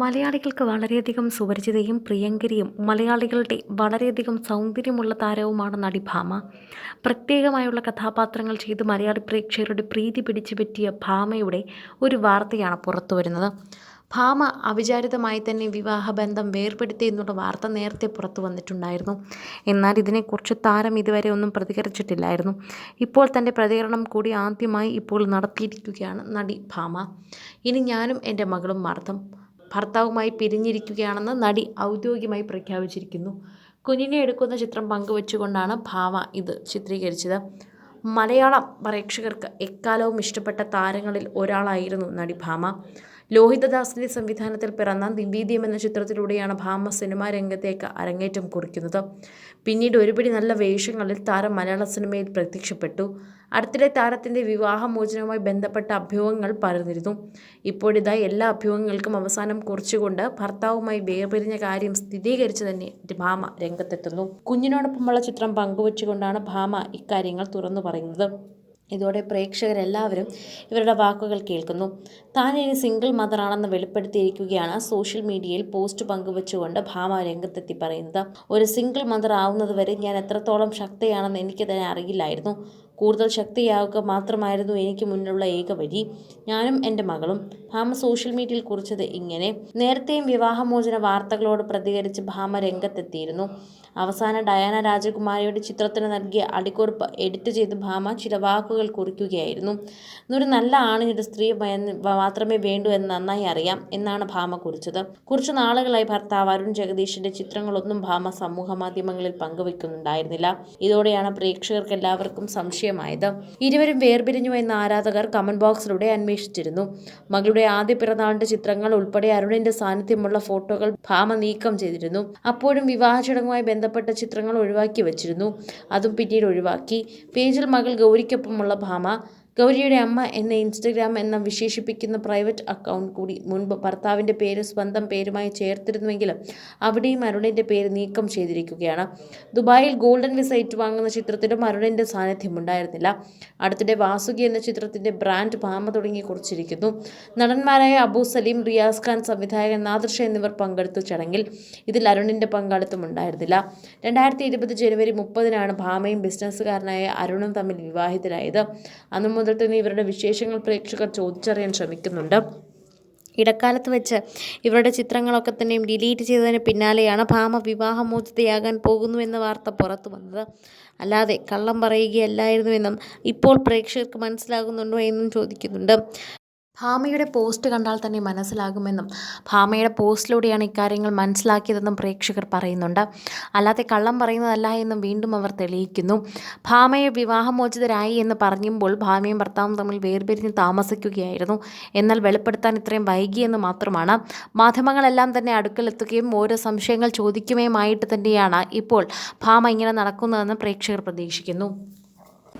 മലയാളികൾക്ക് വളരെയധികം സുപരിചിതയും പ്രിയങ്കരിയും മലയാളികളുടെ വളരെയധികം സൗന്ദര്യമുള്ള താരവുമാണ് നടി ഭാമ. പ്രത്യേകമായുള്ള കഥാപാത്രങ്ങൾ ചെയ്ത് മലയാളി പ്രേക്ഷകരുടെ പ്രീതി പിടിച്ചു പറ്റിയ ഭാമയുടെ ഒരു വാർത്തയാണ് പുറത്തു വരുന്നത്. ഭാമ അവിചാരിതമായി തന്നെ വിവാഹബന്ധം വേർപെടുത്തി എന്നുള്ള വാർത്ത നേരത്തെ പുറത്തു വന്നിട്ടുണ്ടായിരുന്നു. എന്നാൽ ഇതിനെക്കുറിച്ച് താരം ഇതുവരെ ഒന്നും പ്രതികരിച്ചിട്ടില്ലായിരുന്നു. ഇപ്പോൾ തന്റെ പ്രതികരണം കൂടി ആദ്യമായി ഇപ്പോൾ നടത്തിയിരിക്കുകയാണ് നടി ഭാമ. ഇനി ഞാനും എന്റെ മകളും മർദ്ദം. ഭർത്താവുമായി പിരിഞ്ഞിരിക്കുകയാണെന്ന് നടി ഔദ്യോഗികമായി പ്രഖ്യാപിച്ചിരിക്കുന്നു. കുഞ്ഞിനെ എടുക്കുന്ന ചിത്രം പങ്കുവച്ചുകൊണ്ടാണ് ഭാവ ഇത് ചിത്രീകരിച്ചത്. മലയാളം പ്രേക്ഷകർക്ക് എക്കാലവും ഇഷ്ടപ്പെട്ട താരങ്ങളിൽ ഒരാളായിരുന്നു നടി ഭാമ. ലോഹിതദാസിന്റെ സംവിധാനത്തിൽ പിറന്ന ദിവീദ്യം എന്ന ചിത്രത്തിലൂടെയാണ് ഭാമ സിനിമാ രംഗത്തേക്ക് അരങ്ങേറ്റം കുറിക്കുന്നത്. പിന്നീട് ഒരുപിടി നല്ല വേഷങ്ങളിൽ താരം മലയാള സിനിമയിൽ പ്രത്യക്ഷപ്പെട്ടു. അടുത്തിടെ താരത്തിന്റെ വിവാഹമോചനവുമായി ബന്ധപ്പെട്ട അഭ്യൂഹങ്ങൾ പരന്നിരുന്നു. ഇപ്പോഴിതാ എല്ലാ അഭ്യൂഹങ്ങൾക്കും അവസാനം കുറിച്ചുകൊണ്ട് ഭർത്താവുമായി വേർപിരിഞ്ഞ കാര്യം സ്ഥിരീകരിച്ചു തന്നെ ഭാമ രംഗത്തെത്തുന്നു. കുഞ്ഞിനോടൊപ്പമുള്ള ചിത്രം പങ്കുവച്ചുകൊണ്ടാണ് ഭാമ ഇക്കാര്യങ്ങൾ തുറന്നു പറയുന്നത്. ഇതോടെ പ്രേക്ഷകരെല്ലാവരും ഇവരുടെ വാക്കുകൾ കേൾക്കുന്നു. താൻ ഇനി സിംഗിൾ മദറാണെന്ന് വെളിപ്പെടുത്തിയിരിക്കുകയാണ് സോഷ്യൽ മീഡിയയിൽ പോസ്റ്റ് പങ്കുവച്ചുകൊണ്ട് ഭാമ രംഗത്തെത്തി പറയുന്നത്. ഒരു സിംഗിൾ മദർ ആവുന്നത് വരെ ഞാൻ എത്രത്തോളം ശക്തയാണെന്ന് എനിക്ക് തന്നെ അറിയില്ലായിരുന്നു. കൂടുതൽ ശക്തിയാവുക മാത്രമായിരുന്നു എനിക്ക് മുന്നിലുള്ള ഏക വഴി. ഞാനും എന്റെ മകളും. ഭാമ സോഷ്യൽ മീഡിയയിൽ കുറിച്ചത് ഇങ്ങനെ. നേരത്തെയും വിവാഹമോചന വാർത്തകളോട് പ്രതികരിച്ച് ഭാമ രംഗത്തെത്തിയിരുന്നു. അവസാന ഡയാന രാജകുമാരിയുടെ ചിത്രത്തിന് നൽകിയ അടിക്കുറിപ്പ് എഡിറ്റ് ചെയ്ത് ഭാമ ചില വാക്കുകൾ കുറിക്കുകയായിരുന്നു. ഇന്നൊരു നല്ല ആണിനൊരു സ്ത്രീ മാത്രമേ വേണ്ടൂ എന്ന് നന്നായി അറിയാം എന്നാണ് ഭാമ കുറിച്ചത്. കുറച്ചു നാളുകളായി ഭർത്താവ് അരുൺ ജഗദീഷിന്റെ ചിത്രങ്ങളൊന്നും ഭാമ സമൂഹ മാധ്യമങ്ങളിൽ പങ്കുവെക്കുന്നുണ്ടായിരുന്നില്ല. ഇതോടെയാണ് പ്രേക്ഷകർക്ക് എല്ലാവർക്കും സംശയമായത്. ഇരുവരും വേർപിരിഞ്ഞു എന്ന ആരാധകർ കമന്റ് ബോക്സിലൂടെ അന്വേഷിച്ചിരുന്നു. മകളുടെ ആദ്യ പിറന്നാളിന്റെ ചിത്രങ്ങൾ ഉൾപ്പെടെ അരുണിന്റെ സാന്നിധ്യമുള്ള ഫോട്ടോകൾ ഭാമ നീക്കം ചെയ്തിരുന്നു. അപ്പോഴും വിവാഹ ചടങ്ങുമായി ബന്ധപ്പെട്ട ചിത്രങ്ങൾ ഒഴിവാക്കി വെച്ചിരുന്നു. അതും പിന്നീട് ഒഴിവാക്കി. പേജിൽ മകൾ ഗൗരിക്കൊപ്പമുള്ള ഭാമ ഗൗരിയുടെ അമ്മ എന്ന ഇൻസ്റ്റഗ്രാം എന്ന വിശേഷിപ്പിക്കുന്ന പ്രൈവറ്റ് അക്കൗണ്ട് കൂടി മുൻപ് ഭർത്താവിന്റെ പേര് സ്വന്തം പേരുമായി ചേർത്തിരുന്നുവെങ്കിലും അവിടെയും അരുണിന്റെ പേര് നീക്കം ചെയ്തിരിക്കുകയാണ്. ദുബായിൽ ഗോൾഡൻ വിസ ഏറ്റുവാങ്ങുന്ന ചിത്രത്തിലും അരുണിന്റെ സാന്നിധ്യമുണ്ടായിരുന്നില്ല. അടുത്തിടെ വാസുകി എന്ന ചിത്രത്തിന്റെ ബ്രാൻഡ് ഭാമ തുടങ്ങി കുറിച്ചിരിക്കുന്നു. നടന്മാരായ അബു സലീം റിയാസ് ഖാൻ സംവിധായകൻ നാദർഷ എന്നിവർ പങ്കെടുത്ത ചടങ്ങിൽ ഇതിൽ അരുണിന്റെ പങ്കാളിത്തം ഉണ്ടായിരുന്നില്ല. രണ്ടായിരത്തി ഇരുപത് ജനുവരി മുപ്പതിനാണ് ഭാമയും ബിസിനസ്സുകാരനായ അരുണും തമ്മിൽ വിവാഹിതരായത്. അന്നു മുതൽ തന്നെ ഇവരുടെ വിശേഷങ്ങൾ പ്രേക്ഷകർ ചോദിച്ചറിയാൻ ശ്രമിക്കുന്നുണ്ട്. ഇടക്കാലത്ത് വെച്ച് ഇവരുടെ ചിത്രങ്ങളൊക്കെ തന്നെയും ഡിലീറ്റ് ചെയ്തതിന് പിന്നാലെയാണ് ഭാമ വിവാഹമോചിതയാകാൻ പോകുന്നു എന്ന വാർത്ത പുറത്തു വന്നത്. അല്ലാതെ കള്ളം പറയുകയല്ലായിരുന്നുവെന്നും ഇപ്പോൾ പ്രേക്ഷകർക്ക് മനസ്സിലാകുന്നുണ്ടോ എന്നും ചോദിക്കുന്നുണ്ട്. ഭാമയുടെ പോസ്റ്റ് കണ്ടാൽ തന്നെ മനസ്സിലാകുമെന്നും ഭാമയുടെ പോസ്റ്റിലൂടെയാണ് ഇക്കാര്യങ്ങൾ മനസ്സിലാക്കിയതെന്നും പ്രേക്ഷകർ പറയുന്നുണ്ട്. അല്ലാതെ കള്ളം പറയുന്നതല്ല എന്നും വീണ്ടും അവർ തെളിയിക്കുന്നു. ഭാമയെ വിവാഹമോചിതരായി എന്ന് പറഞ്ഞുമ്പോൾ ഭാമയും ഭർത്താവും തമ്മിൽ വേർപിരിഞ്ഞ് താമസിക്കുകയായിരുന്നു. എന്നാൽ വെളിപ്പെടുത്താൻ ഇത്രയും വൈകിയെന്ന് മാത്രമാണ്. മാധ്യമങ്ങളെല്ലാം തന്നെ അടുക്കലെത്തുകയും ഓരോ സംശയങ്ങൾ ചോദിക്കുകയുമായിട്ട് തന്നെയാണ് ഇപ്പോൾ ഭാമ ഇങ്ങനെ നടക്കുന്നതെന്ന് പ്രേക്ഷകർ പ്രതീക്ഷിക്കുന്നു.